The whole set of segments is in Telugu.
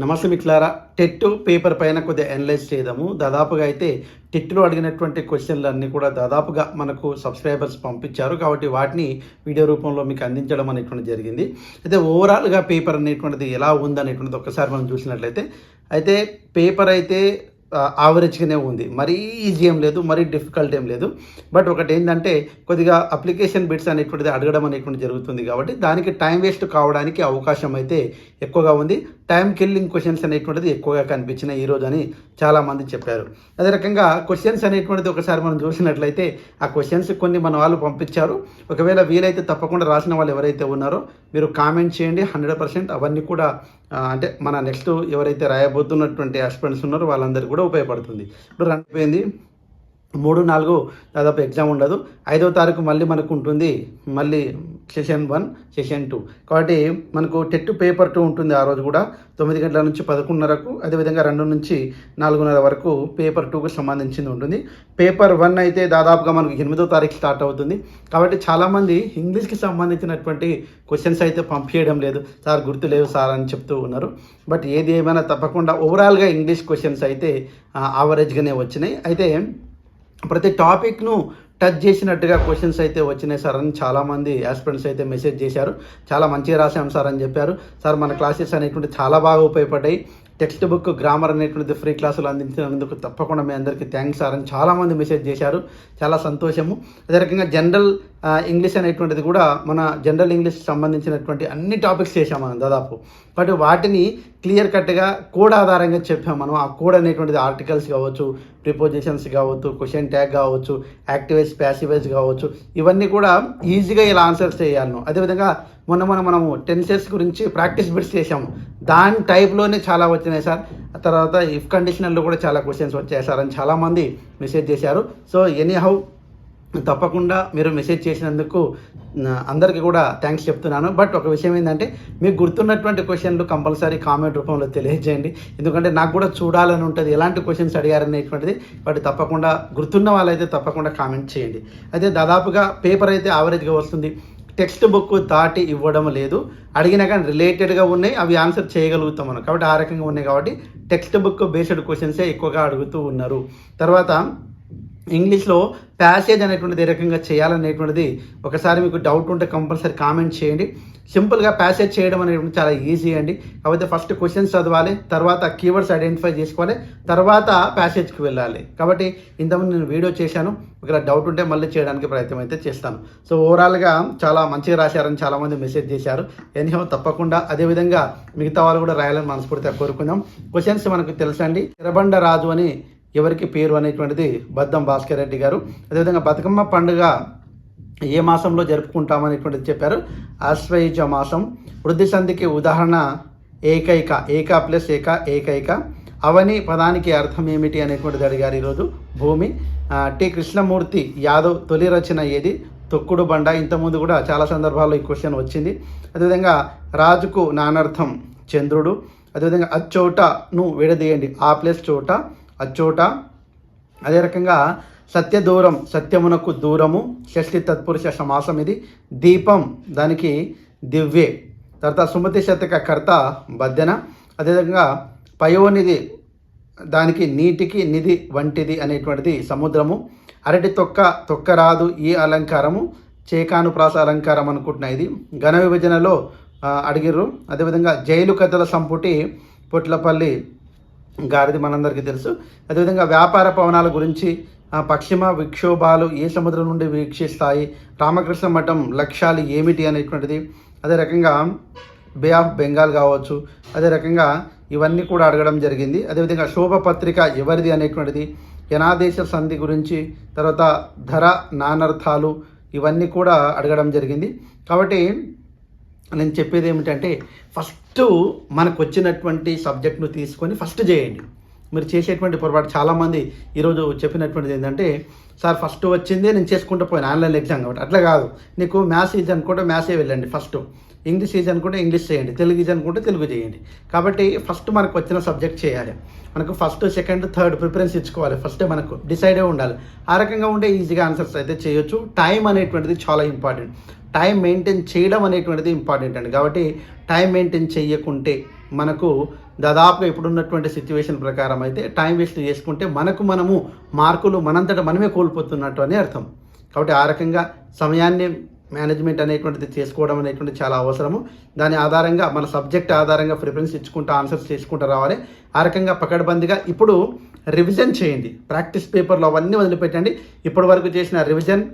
నమస్తే మిట్లారా టెట్ పేపర్ పైన కొద్దిగా అనలైజ్ చేద్దాము. దాదాపుగా అయితే టెట్లో అడిగినటువంటి క్వశ్చన్లు అన్నీ కూడా దాదాపుగా మనకు సబ్స్క్రైబర్స్ పంపించారు. కాబట్టి వాటిని వీడియో రూపంలో మీకు అందించడం అనేటువంటి జరిగింది. అయితే ఓవరాల్గా పేపర్ అనేటువంటిది ఎలా ఉందనేటువంటిది ఒక్కసారి మనం చూసినట్లయితే అయితే పేపర్ అయితే యావరేజ్గానే ఉంది. మరీ ఈజీ ఏం లేదు మరీ డిఫికల్ట్ ఏం లేదు. బట్ ఒకటి ఏంటంటే కొద్దిగా అప్లికేషన్ బిట్స్ అనేటువంటిది అడగడం అనేటువంటిది జరుగుతుంది కాబట్టి దానికి టైం వేస్ట్ కావడానికి అవకాశం అయితే ఎక్కువగా ఉంది. టైం కిల్లింగ్ క్వశ్చన్స్ అనేటువంటిది ఎక్కువగా కనిపించినాయి ఈరోజు అని చాలామంది చెప్పారు. అదే రకంగా క్వశ్చన్స్ అనేటువంటిది ఒకసారి మనం చూసినట్లయితే ఆ క్వశ్చన్స్ కొన్ని మన వాళ్ళు పంపించారు. ఒకవేళ వీలైతే తప్పకుండా రాసిన వాళ్ళు ఎవరైతే ఉన్నారో మీరు కామెంట్ చేయండి. హండ్రెడ్ పర్సెంట్ అవన్నీ కూడా అంటే మన నెక్స్ట్ ఎవరైతే రాయబోతున్నటువంటి హస్బెండ్స్ ఉన్నారో వాళ్ళందరికీ కూడా ఉపయోగపడుతుంది. ఇప్పుడు రన్ అయిపోయింది. మూడు నాలుగు దాదాపు ఎగ్జామ్ ఉండదు. ఐదో తారీఖు మళ్ళీ మనకు ఉంటుంది మళ్ళీ సెషన్ వన్ సెషన్ టూ. కాబట్టి మనకు టెట్ పేపర్ టూ ఉంటుంది ఆ రోజు కూడా. తొమ్మిది గంటల నుంచి పదకొండున్నరకు అదేవిధంగా రెండు నుంచి నాలుగున్నర వరకు పేపర్ టూకు సంబంధించింది ఉంటుంది. పేపర్ వన్ అయితే దాదాపుగా మనకు ఎనిమిదో తారీఖు స్టార్ట్ అవుతుంది. కాబట్టి చాలామంది ఇంగ్లీష్కి సంబంధించినటువంటి క్వశ్చన్స్ అయితే పంపించడం లేదు. సార్ గుర్తు లేవు సార్ అని చెప్తూ ఉన్నారు. బట్ ఏది ఏమైనా తప్పకుండా ఓవరాల్గా ఇంగ్లీష్ క్వశ్చన్స్ అయితే యావరేజ్గానే వచ్చినాయి. అయితే ప్రతి టాపిక్ను టచ్ చేసినట్టుగా క్వశ్చన్స్ అయితే వచ్చినాయి సార్ అని చాలామంది ఆస్పిరెంట్స్ అయితే మెసేజ్ చేశారు. చాలా మంచిగా రాసాం సార్ అని చెప్పారు. సార్ మన క్లాసెస్ అనేటువంటి చాలా బాగా ఉపయోగపడ్డాయి. టెక్స్ట్ బుక్ గ్రామర్ అనేటువంటిది ఫ్రీ క్లాసులు అందించినందుకు తప్పకుండా మీ అందరికీ థ్యాంక్స్ సార్ అని చాలామంది మెసేజ్ చేశారు. చాలా సంతోషము. అదే రకంగా జనరల్ ఇంగ్లీష్ అనేటువంటిది కూడా మన జనరల్ ఇంగ్లీష్ సంబంధించినటువంటి అన్ని టాపిక్స్ చేశాం మనం దాదాపు. బట్ వాటిని క్లియర్ కట్గా కోడ్ ఆధారంగా చెప్పాం మనం. ఆ కోడ్ అనేటువంటిది ఆర్టికల్స్ కావచ్చు ప్రిపోజిషన్స్ కావచ్చు క్వశ్చన్ ట్యాగ్ కావచ్చు యాక్టివైజ్ ప్యాసివైజ్ కావచ్చు ఇవన్నీ కూడా ఈజీగా ఇలా ఆన్సర్స్ చేయాలను. అదేవిధంగా మొన్న మొన్న మనము టెన్సెస్ గురించి ప్రాక్టీస్ బిట్స్ చేసాము దాని టైప్లోనే చాలా వచ్చినాయి సార్. తర్వాత ఇఫ్ కండిషనల్లో కూడా చాలా క్వశ్చన్స్ వచ్చాయి సార్ అని చాలామంది మెసేజ్ చేశారు. సో ఎనీ హౌ తప్పకుండా మీరు మెసేజ్ చేసినందుకు అందరికీ కూడా థ్యాంక్స్ చెప్తున్నాను. బట్ ఒక విషయం ఏంటంటే మీకు గుర్తున్నటువంటి క్వశ్చన్లు కంపల్సరీ కామెంట్ రూపంలో తెలియజేయండి. ఎందుకంటే నాకు కూడా చూడాలని ఉంటుంది. ఎలాంటి క్వశ్చన్స్ అడిగారనేటువంటిది బట్ తప్పకుండా గుర్తున్న వాళ్ళైతే తప్పకుండా కామెంట్ చేయండి. అయితే దాదాపుగా పేపర్ అయితే యావరేజ్గా వస్తుంది. టెక్స్ట్ బుక్ దాటి ఇవ్వడం లేదు. అడిగినా కానీ రిలేటెడ్గా ఉన్నాయి అవి ఆన్సర్ చేయగలుగుతాం మనం. కాబట్టి ఆ రకంగా ఉన్నాయి కాబట్టి టెక్స్ట్ బుక్ బేస్డ్ క్వశ్చన్సే ఎక్కువగా అడుగుతూ ఉన్నారు. తర్వాత ఇంగ్లీష్లో ప్యాసేజ్ అనేటువంటిది ఏ రకంగా చేయాలనేటువంటిది ఒకసారి మీకు డౌట్ ఉంటే కంపల్సరీ కామెంట్ చేయండి. సింపుల్గా ప్యాసేజ్ చేయడం అనేటువంటి చాలా ఈజీ అండి. కాకపోతే ఫస్ట్ క్వశ్చన్స్ చదవాలి తర్వాత కీవర్డ్స్ ఐడెంటిఫై చేసుకోవాలి తర్వాత ప్యాసేజ్కి వెళ్ళాలి. కాబట్టి ఇంతకుముందు నేను వీడియో చేశాను. ఒకవేళ డౌట్ ఉంటే మళ్ళీ చేయడానికి ప్రయత్నం అయితే చేస్తాను. సో ఓవరాల్గా చాలా మంచిగా రాశారని చాలామంది మెసేజ్ చేశారు. ఎనీహో తప్పకుండా అదేవిధంగా మిగతా వాళ్ళు కూడా రాయాలని మనస్ఫూర్తిగా కోరుకుందాం. క్వశ్చన్స్ మనకు తెలుసండి. ఎర్రబండ రాజు అని ఎవరికి పేరు అనేటువంటిది బద్దం భాస్కర్ రెడ్డి గారు. అదేవిధంగా బతుకమ్మ పండుగ ఏ మాసంలో జరుపుకుంటామనేటువంటిది చెప్పారు. ఆశ్వయుజ మాసం. వృద్ధి సంధికి ఉదాహరణ ఏకైక ఏక ప్లస్ ఏక ఏకైక. అవని పదానికి అర్థం ఏమిటి అనేటువంటిది అడిగారు ఈరోజు భూమి. టి కృష్ణమూర్తి యాదవ్ తొలి రచన ఏది? తొక్కుడు బండ. ఇంతకుముందు కూడా చాలా సందర్భాల్లో ఈ క్వశ్చన్ వచ్చింది. అదేవిధంగా రాజుకు నానర్థం చంద్రుడు. అదేవిధంగా అచ్చోటను విడదీయండి. ఆ ప్లస్ చోట. అచ్చోట. అదే రకంగా సత్య దూరం సత్యమునకు దూరము షష్ఠి తత్పురుష సమాసం ఇది. దీపం దానికి దివ్యే. తర్వాత సుమతి శతక కర్త బద్దెన. అదేవిధంగా పయోనిధి దానికి నీటికి నిధి వంటిది అనేటువంటిది సముద్రము. అరటి తొక్క తొక్కరాదు ఈ అలంకారము. చేకానుప్రాస అలంకారం అనుకుంటున్నా ఇది. ఘన విభజనలో అడిగిర్రు. అదేవిధంగా జైలు కథల సంపుటి పొట్లపల్లి గారిది మనందరికీ తెలుసు. అదేవిధంగా వ్యాపార భవనాల గురించి పశ్చిమ విక్షోభాలు ఏ సముద్రం నుండి వీక్షిస్తాయి రామకృష్ణ మఠం లక్ష్యాలు ఏమిటి అనేటువంటిది అదే రకంగా బే ఆఫ్ బెంగాల్ కావచ్చు అదే రకంగా ఇవన్నీ కూడా అడగడం జరిగింది. అదేవిధంగా శోభ పత్రిక ఎవరిది అనేటువంటిది యనాదేశ సంధి గురించి తర్వాత ధర నానర్థాలు ఇవన్నీ కూడా అడగడం జరిగింది. కాబట్టి నేను చెప్పేది ఏమిటంటే ఫస్ట్ మనకు వచ్చినటువంటి సబ్జెక్ట్ను తీసుకొని ఫస్ట్ చేయండి. మీరు చేసేటువంటి పొరపాటు చాలామంది ఈరోజు చెప్పినటువంటిది ఏంటంటే సార్ ఫస్ట్ వచ్చిందే నేను చేసుకుంటూ పోయాను ఆన్లైన్ ఎగ్జామ్ కాబట్టి. అట్లా కాదు. నీకు మ్యాథ్స్ ఇది అనుకుంటే మ్యాథ్సే వెళ్ళండి ఫస్ట్ ఇంగ్లీష్ ఈజ్ అనుకుంటే ఇంగ్లీష్ చేయండి తెలుగు ఈజ్ అనుకుంటే తెలుగు చేయండి. కాబట్టి ఫస్ట్ మనకు వచ్చిన సబ్జెక్ట్ చేయాలి. మనకు ఫస్ట్ సెకండ్ థర్డ్ ప్రిఫరెన్స్ ఇచ్చుకోవాలి. ఫస్ట్ మనకు డిసైడే ఉండాలి. ఆ రకంగా ఉండే ఈజీగా ఆన్సర్స్ అయితే చేయొచ్చు. టైం అనేటువంటిది చాలా ఇంపార్టెంట్. టైం మెయింటైన్ చేయడం అనేటువంటిది ఇంపార్టెంట్ అండి. కాబట్టి టైం మెయింటైన్ చేయకుంటే మనకు దాదాపుగా ఇప్పుడున్నటువంటి సిచ్యువేషన్ ప్రకారం అయితే టైం వేస్ట్ చేసుకుంటే మనకు మనము మార్కులు మనంతట మనమే కోల్పోతున్నట్టు అని అర్థం. కాబట్టి ఆ రకంగా సమయాన్ని మేనేజ్మెంట్ అనేటువంటిది చేసుకోవడం అనేటువంటిది చాలా అవసరము. దాని ఆధారంగా మన సబ్జెక్ట్ ఆధారంగా ప్రిఫరెన్స్ ఇచ్చుకుంటూ ఆన్సర్స్ చేసుకుంటూ రావాలి. ఆ రకంగా పకడ్బందీగా ఇప్పుడు రివిజన్ చేయండి. ప్రాక్టీస్ పేపర్లో అవన్నీ వదిలిపెట్టండి. ఇప్పటి వరకు చేసిన రివిజన్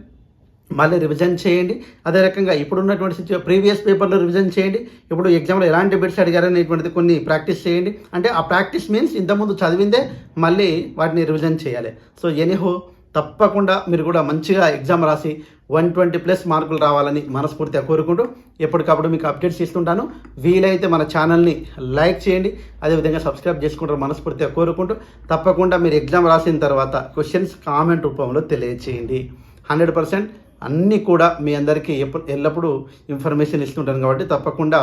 మళ్ళీ రివిజన్ చేయండి. అదే రకంగా ఇప్పుడు ఉన్నటువంటి సిచ్యు ప్రీవియస్ పేపర్లో రివిజన్ చేయండి. ఇప్పుడు ఎగ్జామ్లో ఎలాంటి బిట్స్ అడిగారు అనేటువంటిది కొన్ని ప్రాక్టీస్ చేయండి. అంటే ఆ ప్రాక్టీస్ మీన్స్ ఇంతకుముందు చదివిందే మళ్ళీ వాటిని రివిజన్ చేయాలి. సో ఎనీహో తప్పకుండా మీరు కూడా మంచిగా ఎగ్జామ్ రాసి వన్ ట్వంటీ ప్లస్ మార్కులు రావాలని మనస్ఫూర్తిగా కోరుకుంటూ ఎప్పటికప్పుడు మీకు అప్డేట్స్ ఇస్తుంటాను. వీలైతే మన ఛానల్ని లైక్ చేయండి. అదేవిధంగా సబ్స్క్రైబ్ చేసుకుంటారు మనస్ఫూర్తిగా కోరుకుంటూ తప్పకుండా మీరు ఎగ్జామ్ రాసిన తర్వాత క్వశ్చన్స్ కామెంట్ రూపంలో తెలియచేయండి. హండ్రెడ్ పర్సెంట్ అన్నీ కూడా మీ అందరికీ ఎప్పుడు ఎల్లప్పుడూ ఇన్ఫర్మేషన్ ఇస్తుంటాను కాబట్టి తప్పకుండా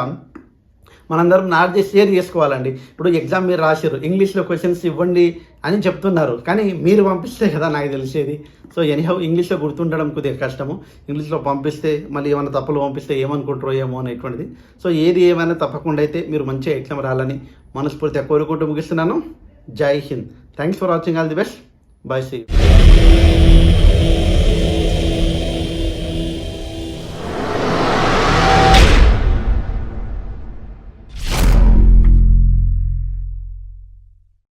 మనందరం నాట్ షేర్ చేసుకోవాలండి? ఇప్పుడు ఎగ్జామ్ మీరు రాశారు ఇంగ్లీష్లో క్వశ్చన్స్ ఇవ్వండి అని చెప్తున్నారు. కానీ మీరు పంపిస్తే కదా నాకు తెలిసేది. సో ఎనీహౌ ఇంగ్లీష్లో గుర్తుండడం కొద్దిగా కష్టము. ఇంగ్లీష్లో పంపిస్తే మళ్ళీ ఏమైనా తప్పులు పంపిస్తే ఏమనుకుంటారో ఏమో అనేటువంటిది. సో ఏది ఏమైనా తప్పకుండా అయితే మీరు మంచిగా ఎగ్జామ్ రాలని మనస్ఫూర్తిగా కోరుకుంటూ ముగిస్తున్నాను. Jai Hind. Thanks for watching all the best bye see